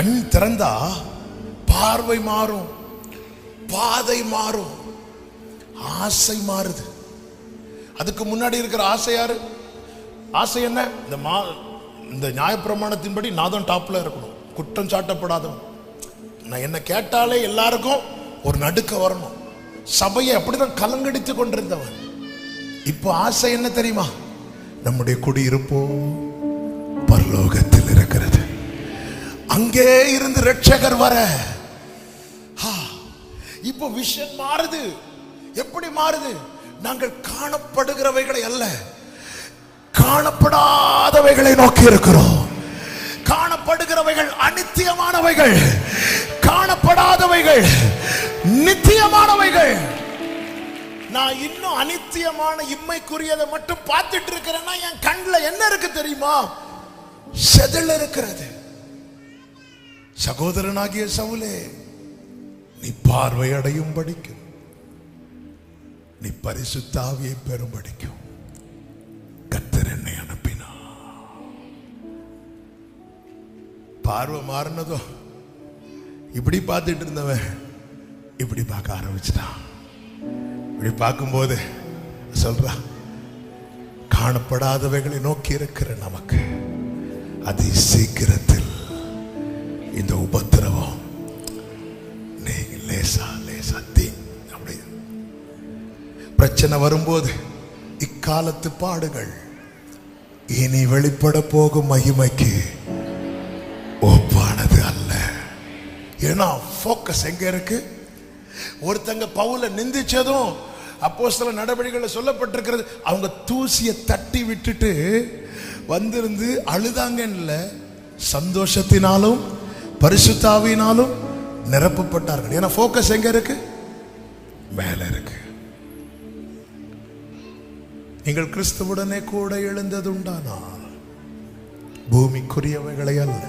கண் திறந்தா பார்வை மாறும் பாதை மாறும் ஆசை மாறுது. அதுக்கு முன்னாடி இருக்கிற ஆசை யாரு? ஆசை என்ன? இந்த மா இந்த நியாயப்பிரமாணத்தின்படி நாதம் டாப்பில் இருக்கணும். குற்றம் சாட்டப்படாதவன். நான் என்ன கேட்டாலே எல்லாருக்கும் ஒரு நடுக்க வரணும். சபையை அப்படிதான் கலங்கடித்து கொண்டிருந்தவன். இப்போ ஆசை என்ன தெரியுமா? நம்முடைய குடியிருப்போ பரலோகத்தில் அங்கே இருந்து ரட்சகர் வர. இப்போ விஷன் மாறுது. எப்படி மாறுது? நாங்கள் காணப்படுகிறவைகளை அல்ல காணப்படாதவைகளை நோக்கி இருக்கிறோம். காணப்படுகிறவைகள் அநித்தியமானவைகள் காணப்படாதவைகள் நித்தியமானவைகள். நான் இன்னும் அனித்தியமான இம்மைக்குரியதை மட்டும் பார்த்துட்டு இருக்கிறேன்னா என் கண்ணில் என்ன இருக்கு தெரியுமா? செதில் இருக்கிறது. சகோதரனாகிய சவுலே நீ பார்வை அடையும் படிக்கும் நீ பரிசுத்தாவியை பெறும் படிக்கும் கத்தர் என்னை அனுப்பினா பார்வை மாறினதும் இப்படி பார்த்துட்டு இருந்தவன் இப்படி பார்க்க ஆரம்பிச்சிட்டான். இப்படி பார்க்கும்போது சொல்றா காணப்படாதவைகளை நோக்கி இருக்கிற நமக்கு அதி சீக்கிரத்தில் இந்த உபத்திரவம். நீ லேசா லேசா தீ அப்படி. பிரச்சனை வரும்போது இக்காலத்து பாடுகள் இனி வெளிப்பட போகும் மகிமைக்கு ஒப்பானது அல்ல. ஏன்னா ஃபோக்கஸ் எங்க இருக்கு? ஒருத்தங்க பவுல நிந்திச்சதும் அப்போ சில நடவடிக்கைகள் சொல்லப்பட்டிருக்கிறது. அவங்க தூசியை தட்டி விட்டுட்டு வந்திருந்து அழுதாங்கன்னு இல்லை சந்தோஷத்தினாலும் பரிசுத்தாவினாலும் நிரப்பப்பட்டார்கள். ஏன்னா ஃபோக்கஸ் எங்க இருக்கு? மேல இருக்கு. நீங்கள் கிறிஸ்துவுடனே கூட எழுந்தது உண்டானால் பூமிக்குரியவைகளை அல்ல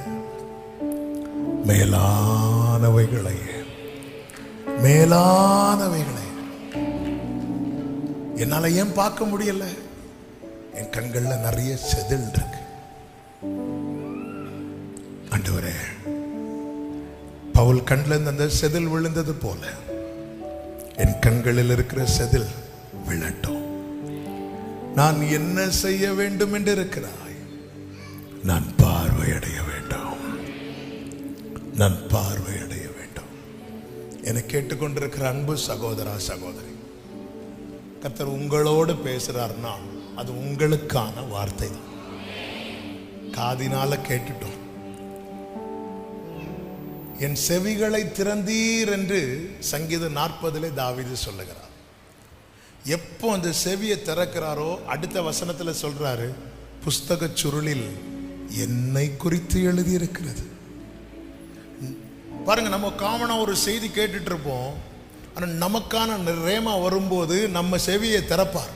மேலானவைகளை மேலானவைகளை. என்னால ஏன் பார்க்க முடியல? என் கண்கள்ல நிறைய செதில் இருக்கு. ஆண்டவரே பவுல் கண்ணில் அந்த செதில் விழுந்தது போல என் கண்களில் இருக்கிற செதில் விழட்டும். நான் என்ன செய்ய வேண்டும் என்று இருக்கிறாய்? நான் பார்வையடைய வேண்டும். நான் பார்வையடைய வேண்டும். என கேட்டுக்கொண்டிருக்கிற அன்பு சகோதரா சகோதரி கர்த்தர் உங்களோடு பேசுறாருன்னா அது உங்களுக்கான வார்த்தை தான் காதினால கேட்டுட்டோம். என் செவிகளை திறந்தீர் என்று சங்கீதம் நாற்பதிலே தாவீது சொல்லுகிறார். எப்போ அந்த செவியை திறக்கிறாரோ அடுத்த வசனத்தில் சொல்றாரு புஸ்தக சுருளில் என்னை குறித்து எழுதியிருக்கிறது. பாருங்க நம்ம காமனாக ஒரு செய்தி கேட்டுட்டு இருப்போம் ஆனால் நமக்கான ரேமா வரும்போது நம்ம செவியை திறப்பார்.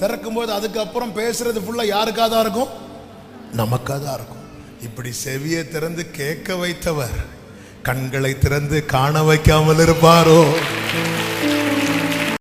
திறக்கும்போது அதுக்கப்புறம் பேசுறது ஃபுல்லாக யாருக்காக தான் இருக்கும்? நமக்காக தான் இருக்கும். இப்படி செவியை திறந்து கேட்க வைத்தவர் கண்களை திறந்து காண வைக்காமல் இருப்பாரோ?